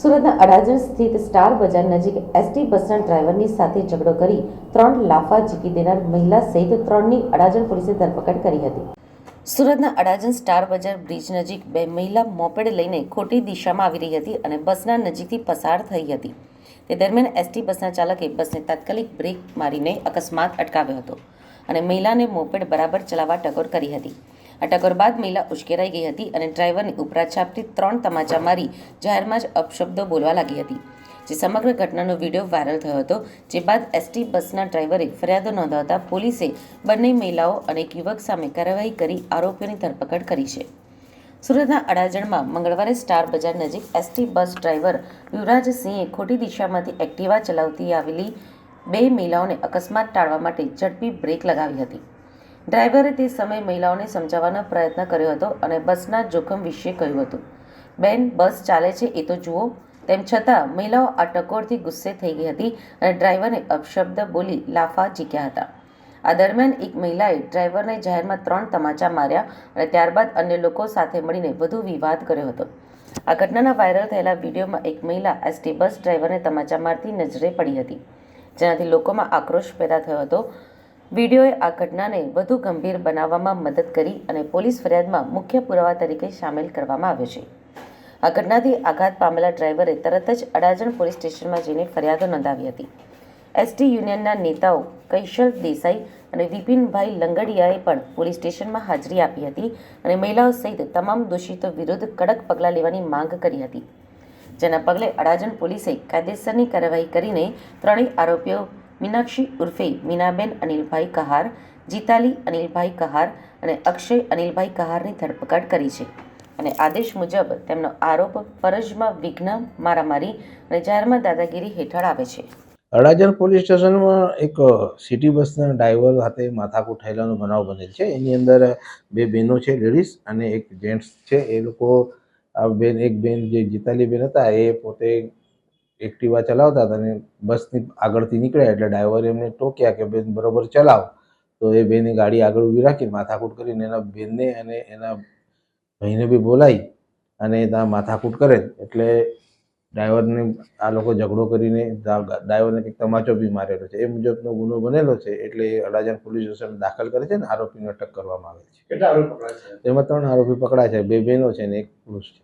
સુરતના અડાજણ સ્થિત સ્ટાર બજાર નજીક એસટી બસના ડ્રાઈવરની સાથે ઝઘડો કરી ત્રણ લાફા ઝીકી દેનાર મહિલા સહિત ત્રણની અડાજણ પોલીસે ધરપકડ કરી હતી. સુરતના અડાજણ સ્ટાર બજાર બ્રિજ નજીક બે મહિલા મોપેડ લઈને ખોટી દિશામાં આવી રહી હતી અને બસના નજીકથી પસાર થઈ હતી. તે દરમિયાન એસટી બસના ચાલકે બસને તાત્કાલિક બ્રેક મારીને અકસ્માત અટકાવ્યો હતો અને મહિલાને મોપેડ બરાબર ચલાવવા ટકોર કરી હતી. આ ટકોર બાદ મહિલા ઉશ્કેરાઈ ગઈ હતી અને ડ્રાઈવરની ઉપરા છાપથી ત્રણ તમાચા મારી જાહેરમાં જ અપશબ્દો બોલવા લાગી હતી. જે સમગ્ર ઘટનાનો વીડિયો વાયરલ થયો હતો, જે બાદ એસટી બસના ડ્રાઈવરે ફરિયાદો નોંધાવતા પોલીસે બંને મહિલાઓ અને એક યુવક સામે કાર્યવાહી કરી આરોપીઓની ધરપકડ કરી છે. સુરતના અડાજણમાં મંગળવારે સ્ટાર બજાર નજીક એસટી બસ ડ્રાઈવર યુવરાજસિંહે ખોટી દિશામાંથી એક્ટિવા ચલાવતી આવેલી બે મહિલાઓને અકસ્માત ટાળવા માટે ઝડપી બ્રેક લગાવી હતી. ડ્રાઈવરે તે સમયે મહિલાઓને સમજાવવાનો પ્રયત્ન કર્યો હતો અને બસના જોખમ વિશે કહ્યું હતું. બેન, બસ ચાલે છે, એ તો જુઓ. તેમ છતાં, મહિલાઓ આ ટકોરથી ગુસ્સે થઈ ગઈ હતી અને ડ્રાઈવરને અપશબ્દ બોલી લાફા જીક્યા હતા. આ દરમિયાન એક મહિલાએ ડ્રાઈવરને જાહેરમાં ત્રણ તમાચા માર્યા અને ત્યારબાદ અન્ય લોકો સાથે મળીને વધુ વિવાદ કર્યો હતો. આ ઘટનાના વાયરલ થયેલા વિડીયોમાં એક મહિલા એસટી બસ ડ્રાઈવરને તમાચા મારતી નજરે પડી હતી, જેનાથી લોકોમાં આક્રોશ પેદા થયો હતો. વિડીયોએ આ ઘટનાને વધુ ગંભીર બનાવવામાં મદદ કરી અને પોલીસ ફરિયાદમાં મુખ્ય પુરાવા તરીકે સામેલ કરવામાં આવ્યો છે. આ ઘટનાથી આઘાત પામેલા ડ્રાઈવરે તરત જ અડાજણ પોલીસ સ્ટેશનમાં જઈને ફરિયાદો નોંધાવી હતી. એસટી યુનિયનના નેતાઓ કૈશલ દેસાઈ અને વિપિનભાઈ લંગડિયાએ પણ પોલીસ સ્ટેશનમાં હાજરી આપી હતી અને મહિલાઓ સહિત તમામ દોષિતો વિરુદ્ધ કડક પગલાં લેવાની માંગ કરી હતી. જેના પગલે અડાજણ પોલીસે કાયદેસરની કાર્યવાહી કરીને ત્રણેય આરોપીઓ મીનાક્ષી ઉર્ફે મીનાબેન અનિલભાઈ કહાર, જીતાલી અનિલભાઈ કહાર અને અક્ષય અનિલભાઈ કહારની ધરપકડ કરી છે. અને આદેશ મુજબ તેમનો આરોપ ફરજમાં વિઘ્ન, મારામારી અને જાહેરમાં દાદાગીરી હેઠળ આવે છે. અડાજણ પોલીસ સ્ટેશનમાં એક સિટી બસના ડ્રાઈવર સાથે માથાકૂટ થયેલાનો બનાવ બનેલ છે. એની અંદર બે બહેનો છે, લેડીઝ અને એક જેન્ટ્સ છે. એ લોકો, આ બેન, એક બેન જે જીતાલી બેન હતા, એ પોતે એક્ટિવા ચલાવતા હતા અને બસની આગળથી નીકળ્યા એટલે ડ્રાઈવરે એમને ટોક્યા કે બેન બરોબર ચલાવ. તો એ બેની ગાડી આગળ ઊભી રાખી માથાકૂટ કરીને એના બેનને અને એના ભાઈને બી બોલાવી અને ત્યાં માથાકૂટ કરે. એટલે ડ્રાઈવરને આ લોકો ઝઘડો કરીને ડ્રાઈવરને કંઈક તમાચો બી મારેલો છે. એ મુજબનો ગુનો બનેલો છે એટલે એ અડાજણ પોલીસ સ્ટેશન દાખલ કરે છે ને આરોપીને અટક કરવામાં આવે છે. એમાં ત્રણ આરોપી પકડાય છે. બે બહેનો છે ને એક પુરુષ છે.